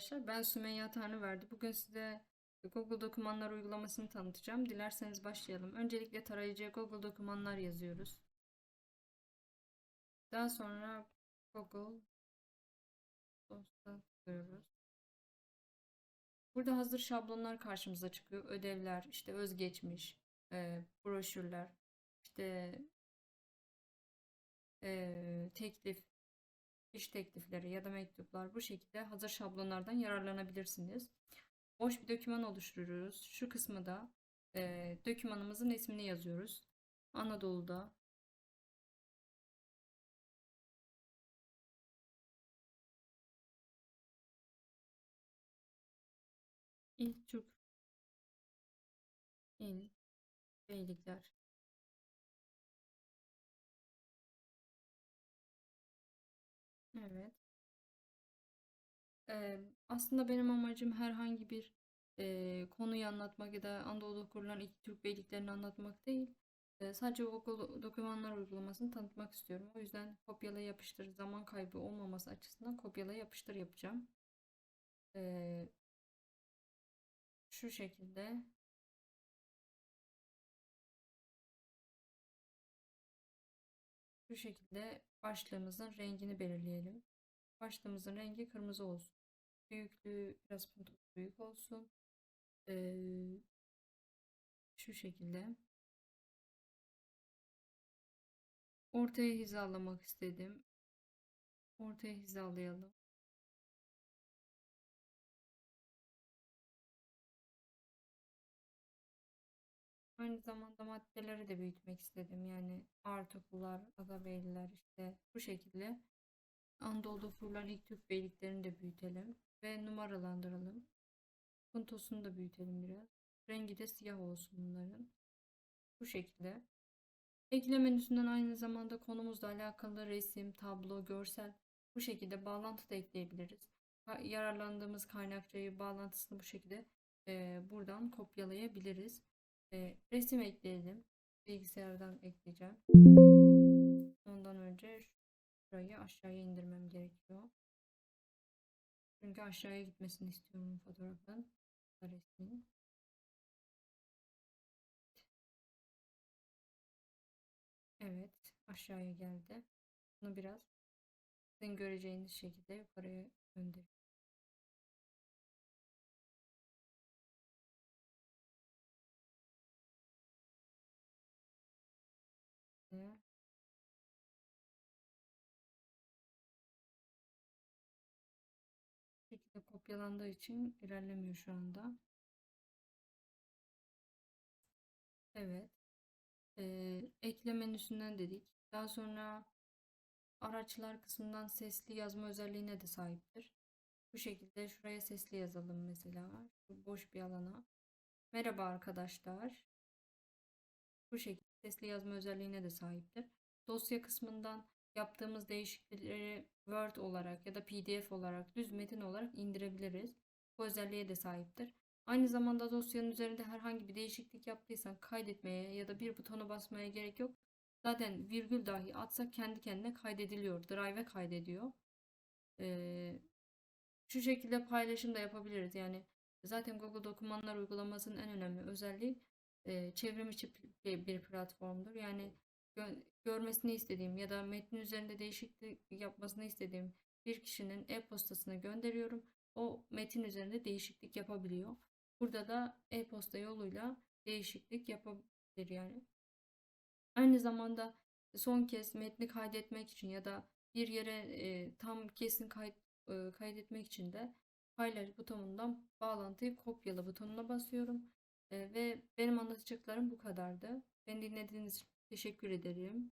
arkadaşlar. Ben Sümeyye Tanrıverdi. Bugün size Google Dokümanlar uygulamasını tanıtacağım. Dilerseniz başlayalım. Öncelikle tarayıcıya Google Dokümanlar yazıyoruz. Daha sonra Google dosya tıklıyoruz. Burada hazır şablonlar karşımıza çıkıyor. Ödevler, işte özgeçmiş, e, broşürler, işte e, teklif, iş teklifleri ya da mektuplar bu şekilde hazır şablonlardan yararlanabilirsiniz. Boş bir doküman oluşturuyoruz. Şu kısmı da e, dokümanımızın ismini yazıyoruz. Anadolu'da İlk Türk il beylikler Evet. Ee, aslında benim amacım herhangi bir e, konuyu anlatmak ya da Anadolu'da kurulan ilk Türk beyliklerini anlatmak değil. Ee, sadece Google dokümanlar uygulamasını tanıtmak istiyorum. O yüzden kopyala yapıştır zaman kaybı olmaması açısından kopyala yapıştır yapacağım. Ee, şu şekilde şu şekilde başlığımızın rengini belirleyelim. Başlığımızın rengi kırmızı olsun. Büyüklüğü biraz büyük olsun. Ee, şu şekilde. Ortaya hizalamak istedim. Ortaya hizalayalım. Aynı zamanda maddeleri de büyütmek istedim. Yani artokular, agabeyliler işte bu şekilde Anadolu'da kurulan ilk Türk beyliklerini de büyütelim ve numaralandıralım. Puntosunu da büyütelim biraz. Rengi de siyah olsun bunların. Bu şekilde. Ekle menüsünden aynı zamanda konumuzla alakalı resim, tablo, görsel bu şekilde bağlantı da ekleyebiliriz. Yararlandığımız kaynakçayı, bağlantısını bu şekilde e, buradan kopyalayabiliriz. E, resim ekleyelim. Bilgisayardan ekleyeceğim. Ondan önce şurayı aşağıya indirmem gerekiyor. Çünkü aşağıya gitmesini istiyorum fotoğrafın. Resmin. Evet, aşağıya geldi. Bunu biraz sizin göreceğiniz şekilde yukarıya göndereyim. Şekilde kopyalandığı için ilerlemiyor şu anda. Evet. Ee, ekle menüsünden dedik. Daha sonra araçlar kısmından sesli yazma özelliğine de sahiptir. Bu şekilde şuraya sesli yazalım mesela. Şu boş bir alana. Merhaba arkadaşlar. Bu şekilde sesli yazma özelliğine de sahiptir. Dosya kısmından yaptığımız değişiklikleri Word olarak ya da PDF olarak düz metin olarak indirebiliriz. Bu özelliğe de sahiptir. Aynı zamanda dosyanın üzerinde herhangi bir değişiklik yaptıysan kaydetmeye ya da bir butona basmaya gerek yok. Zaten virgül dahi atsak kendi kendine kaydediliyor. Drive'e kaydediyor. Ee, şu şekilde paylaşım da yapabiliriz. Yani zaten Google Dokümanlar uygulamasının en önemli özelliği e, çevrim içi bir platformdur. Yani görmesini istediğim ya da metnin üzerinde değişiklik yapmasını istediğim bir kişinin e-postasına gönderiyorum. O metin üzerinde değişiklik yapabiliyor. Burada da e-posta yoluyla değişiklik yapabilir yani. Aynı zamanda son kez metni kaydetmek için ya da bir yere e, tam kesin kayıt, e, kaydetmek için de paylaş butonundan bağlantıyı kopyala butonuna basıyorum. E, ve benim anlatacaklarım bu kadardı. Beni dinlediğiniz için teşekkür ederim.